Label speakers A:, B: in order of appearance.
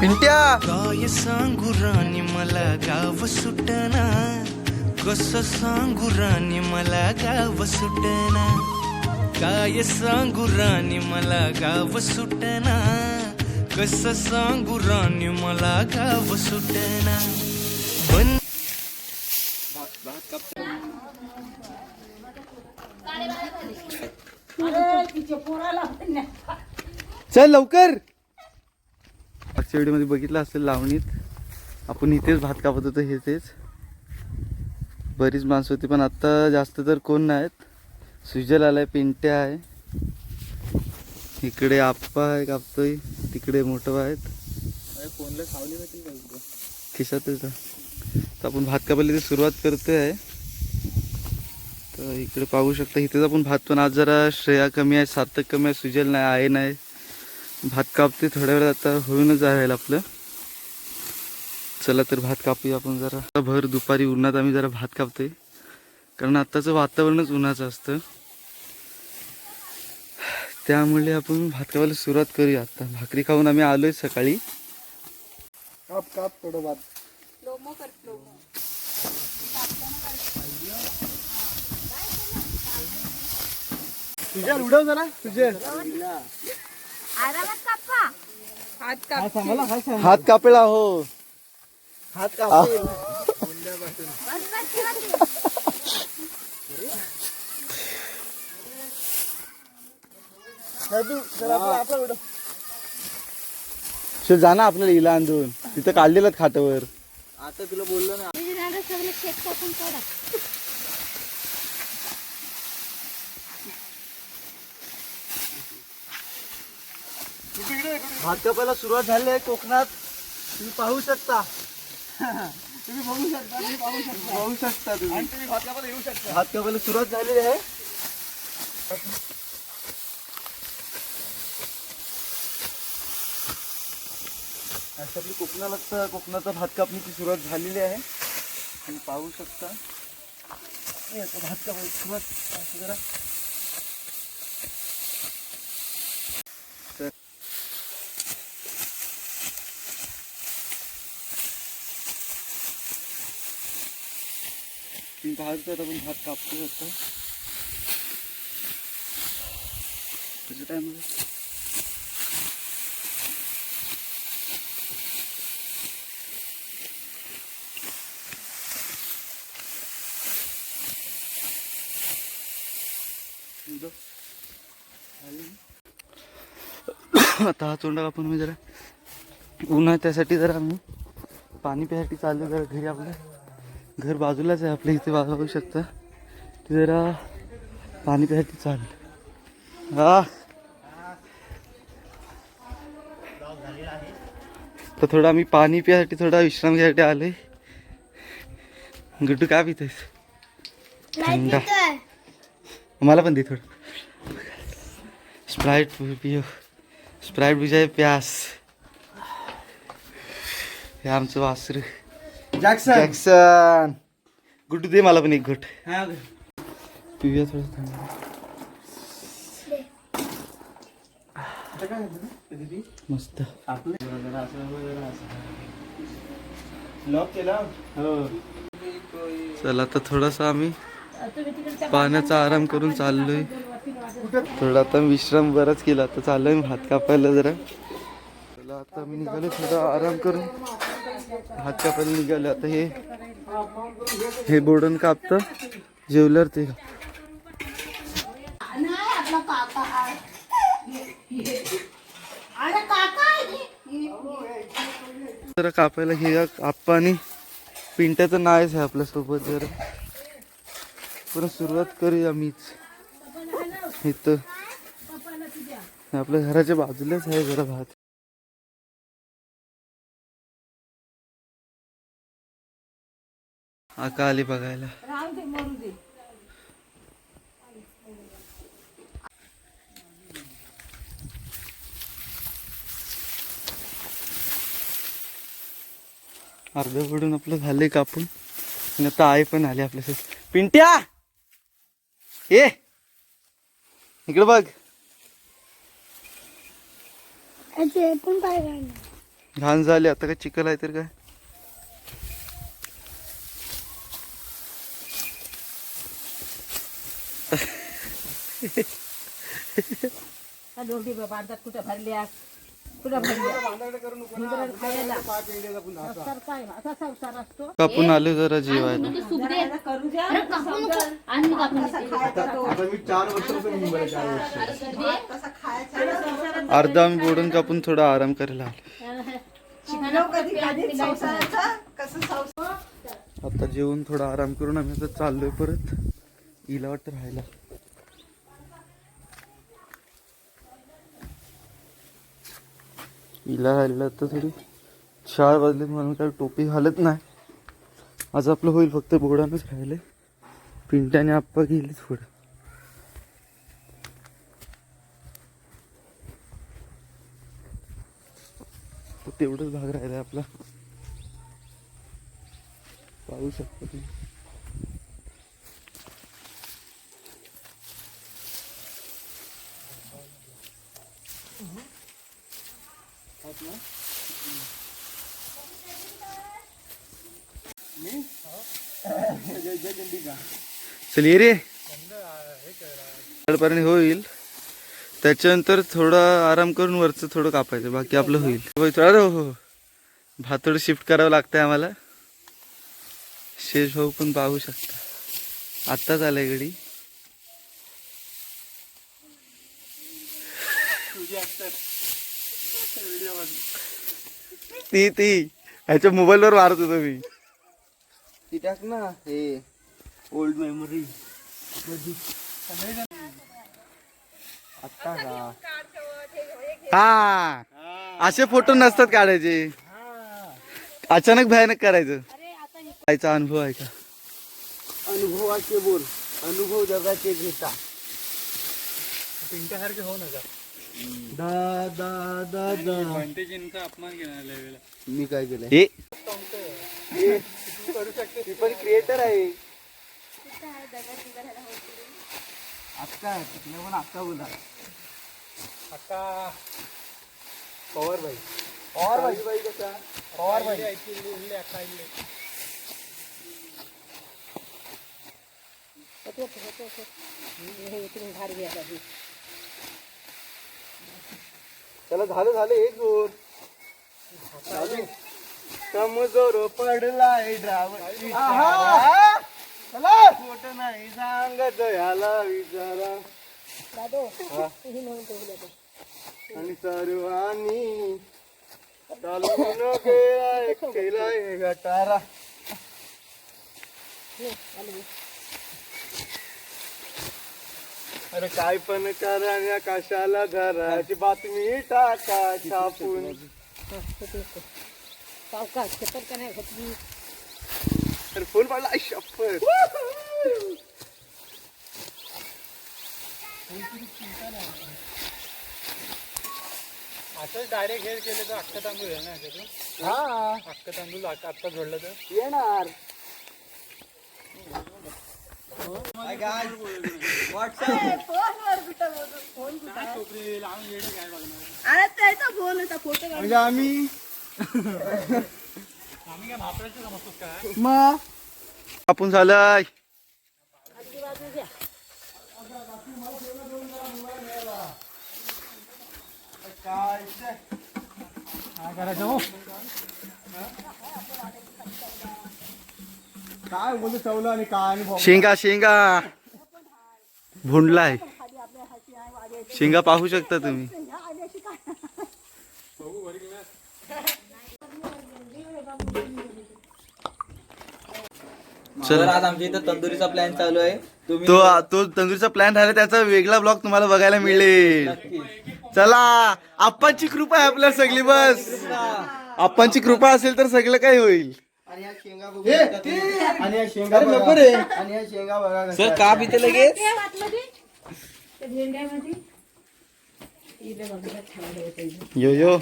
A: पिंट्या.
B: काय सांगू राणी मला गाव सुटना. कस सांगू राणी मला गाव सुटना. काय सांगू राणी मला गाव सुटना. कस सांगू राणी मला गाव सुटना. बन
A: चल लवकर. मागच्या व्हिडिओमध्ये बघितलं असेल लावणीत. आपण इथेच भात कापत होतो हे तेच. बरीच माणसं होती पण आता जास्त तर कोण नाहीत. सुजल आलाय पिंट्या आहे. इकडे आप्पा आहे कापतोय. तिकडे मोठं आहेत. खिशातच आहे. तर. आपण भात कापायला सुरुवात करतोय. आहे तर इकडे पाहू शकता इथेच आपण भात पण आज जरा श्रेया कमी आहे सार्थक कमी आहे सुजल नाही आहे नाही. भात कापते थोड्या वेळात आता होऊनच राहील आपलं. चला तर भात कापूया आपण जरा. भर दुपारी उन्हात आम्ही जरा भात कापतोय. कारण आत्ताचं वातावरणच उन्हाचं असतं. त्यामुळे आपण भात कापायला सुरुवात करूया आता. भाकरी खाऊन आम्ही आलोय सकाळी.
C: काप काप थोडं भात. तुझ्या उडव जरा तुझे
D: आरामात कापा हात काप
A: कापेला हो.
C: हात काप
D: बस बस ठेवा ते.
C: तू जरा आपलं आपलं उडव.
A: शो जा ना आपल्याला इला आणून. तिथं काढलेलं खाटावर.
C: आता तुला बोललो ना.
D: सगळं शेत टाकून काढा.
C: भात कापायला सुरुवात झाली आहे कोकणात. तुम्ही पाहू शकता. तुम्ही बघू शकता तुम्ही पाहू शकता.
A: पाहू शकता तुम्ही.
C: आणि तुम्ही भात कापायला येऊ शकता.
A: भात कापायला सुरुवात झालेली आहे. कोकणाला कोकणाचा भात कापणीची सुरुवात झालेली आहे. आणि पाहू शकता. हे भात कापायला सुरुवात. जरा तुम्ही आपण भात कापतो होतो त्याच्या टायमाला. आता हा तोंडाला कापून मी जरा. उन्हा त्यासाठी जरा आम्ही पाणी प्यायसाठी चाललो जरा घरी आपल्या. घर बाजूलाच आहे आपल्या इथे बघू शकता. ते जरा पाणी प्यायसाठी चाललं. हा तर थोडं आम्ही पाणी प्यायसाठी थोडा विश्राम घ्यायसाठी आलोय. गुड्डू काय पितेस थंडा. मला पण दे थोडं. स्प्राईट पियो स्प्राईट बिजाय प्यास. हे आमचं वासरू.
C: जॅक्सन
A: जॅक्सन गुड्डू दे मला पण एक घोट.
C: हा.
A: पिऊया थोडं थंड मस्त
C: आपलं जरा असं जरा असं लॉक केला? हो.
A: चला आता थोडासा आम्ही पाण्याचा आराम करून चाललोय. थोडा आता विश्राम बराच केला आता चाललोय भात कापायला जरा. चला आता मी निघालो थोडा आराम करून. भात कापायला निघाले. आता हे हे बोडण कापतं. जेवलर ते जरा कापायला हे आप्पा आणि पिंट्याचं नाहीच आहे आपल्यासोबत जरा. पुन्हा सुरुवात करूया मीच. इथं. आपल्या घराच्या बाजूलाच आहे जरा भात. आका आली बघायला. अर्ध पडून आपलं झालंय कापून. आणि आता आई पण आली आपल्यासोबत. पिंट्या! ये! इकडे बघ. घाण झाली आता काय चिखल आहे तर काय?
E: दोघी बांधतात कुठं भरल्या कुठं भरल्या खायला. संसार काय असा संसार असतो.
A: कापून आले जरा जीवायला.
E: करू द्या.
D: अरे कापू नको. आणि मी कापून देते.
C: आता मी चार वर्ष मुंबईला चार वर्ष.
A: अर्धा आम्ही बोडून कापून थोडा आराम करायला आलो. आता जेवून थोडा आराम करून आम्ही आता चाललोय परत. हिला वाटतं राहायला. हिला राहिलं आता थोडी चार वाजले म्हणून काय टोपी घालत नाही. आज आपलं होईल फक्त बोडानच राहिले. पिंट्याने आप्पा गेली थोडं. तेवढंच भाग राहिला आपला. पाहू शकता तुम्ही. चल ये रे. होईल. त्याच्यानंतर थोडा आराम करून वरचं थोडं कापायचं बाकी आपलं होईल. अरे हो हो. शिफ्ट करावं लागतंय आम्हाला. शेष भाऊ पण पाहू शकता. आत्ताच आलाय गडी ती ती. ह्याच्या मोबाईलवर मारत होतो मी.
C: ती टाक ना हे. ओल्ड मेमरी आता का?
A: हा. असे फोटो नसतात काढायचे. अचानक भयानक करायचं. जायचा अनुभव आहे का?
C: अनुभवाचे बोल. अनुभव जगाचे घेता.
F: पिंट्यासारखे हो नका.
C: दा दा दा
F: अपमान केला
C: मी काय केलंय?
A: हे.
C: ती पण क्रिएटर आहे. अक्का तिथलं पण अक्का बोला.
F: अक्का पवार भाई
C: और भाई भाई कसा
F: पवार भाई इल्ले इल्ले अक्का इल्ले
C: चला झालं झालं एक जोर समजोर पडलाय ड्रायव्हर चला! खोट नाही सांगत ह्याला विचारा. हा. आणि सर्वांनी चालून गेला केलाय गटारा. अरे काय पण करा कशाला धराची बातमी टाका छापून.
E: घेतली
C: अरे फोन पडला शपथ.
F: असंच डायरेक्ट हेर केले तर अख्खा तांदूळ आहे ना ह्याच्यातून
C: हा.
F: अख्खा तांदूळ आत्ता आत्ता जोडलं तर?
C: येणार. म्हणजे आम्ही
F: आम्ही काय महापौराचं समजतो काय?
C: मग?
A: आपण झालाय.
C: काय
F: करायचं हो?
C: काय बोलतो चवलं आणि काय
A: शेंगा शेंगा. भुंडलाय. शेंगा पाहू शकता तुम्ही. चल.
G: आज आमच्या इथं तंदुरीचा प्लॅन चालू आहे. तुम्ही
A: तो तो तंदूरचा प्लॅन राहिला त्याचा वेगळा ब्लॉग तुम्हाला बघायला मिळेल. चला आप्पांची कृपा आहे आपल्या सगळी बस. आप्पांची कृपा असेल तर सगळं काही होईल.
C: आणि या शेंगा बघू शकता तुम्ही. आणि या शेंगा बघा. आणि या शेंगा बघा कशा
G: सर
C: आहेत.
G: का पिते लगेच?
E: ते वाटमध्ये ते? भेंड्यामध्ये? इथे बघा छान होतं.
A: यो यो.